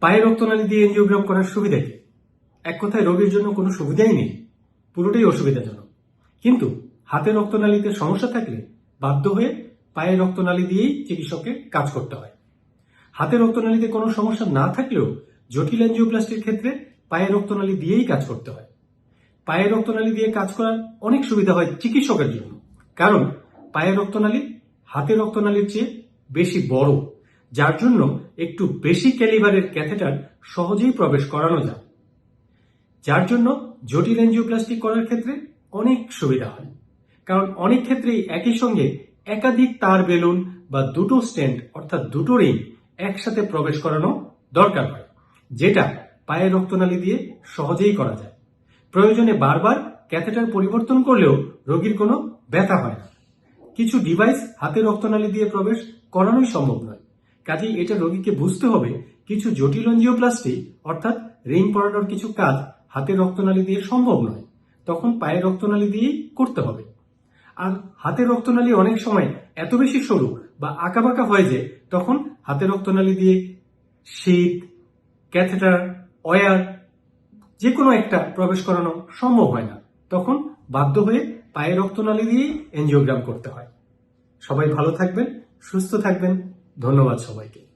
পায়ে রক্তনালী দিয়ে এনজিওগ্রাম করার সুবিধা কি? এক কথায় রোগীর জন্য কোনো সুবিধাই নেই। পুরোটাই অসুবিধাজনক। কিন্তু হাতে রক্তনালীতে সমস্যা থাকলে বাধ্য হয়ে পায়ে রক্তনালী দিয়েই চিকিৎসককে কাজ করতে হয়। হাতে রক্তনালীতে কোনো সমস্যা না থাকলেও জটিল এনজিওপ্লাস্টির ক্ষেত্রে পায়ে রক্তনালী দিয়েই কাজ করতে হয়। পায়ে রক্তনালী দিয়ে কাজ করার অনেক সুবিধা হয় চিকিৎসকের জন্য। কারণ পায়ে রক্তনালী হাতে রক্তনালীর চেয়ে বেশি বড়। যার জন্য একটু বেশি ক্যালিবারের ক্যাথেটার সহজেই প্রবেশ করানো যায়। যার জন্য জটিল এনজিওপ্লাস্টি করার ক্ষেত্রে অনেক সুবিধা হয়। কারণ অনেক ক্ষেত্রেই একই সঙ্গে একাধিক তার বেলুন বা দুটো স্ট্যান্ড অর্থাৎ দুটো রিং একসাথে প্রবেশ করানো দরকার হয়, যেটা পায়ের রক্তনালী দিয়ে সহজেই করা যায়। প্রয়োজনে বারবার ক্যাথেটার পরিবর্তন করলেও রোগীর কোনো ব্যথা হয় না। কিছু ডিভাইস হাতে রক্তনালী দিয়ে প্রবেশ করানোই সম্ভব নয়। কাজেই এটা রোগীকে বুঝতে হবে কিছু জটিল অঞ্জিওপ্লাস্টি অর্থাৎ রিং পরানোর কিছু কাজ হাতে রক্তনালী দিয়ে সম্ভব নয়। তখন পায়ের রক্তনালী দিয়েই করতে হবে। আর হাতের রক্তনালী অনেক সময় এত বেশি সরু বা আঁকাবাঁকা হয় যে তখন হাতের রক্তনালী দিয়ে শীত, ক্যাথেটার, অয়ার যে কোনো একটা প্রবেশ করানো সম্ভব হয় না। তখন বাধ্য হয়ে পায়ের রক্তনালী দিয়েই এনজিওগ্রাম করতে হয়। সবাই ভালো থাকবেন, সুস্থ থাকবেন। ধন্যবাদ সবাইকে।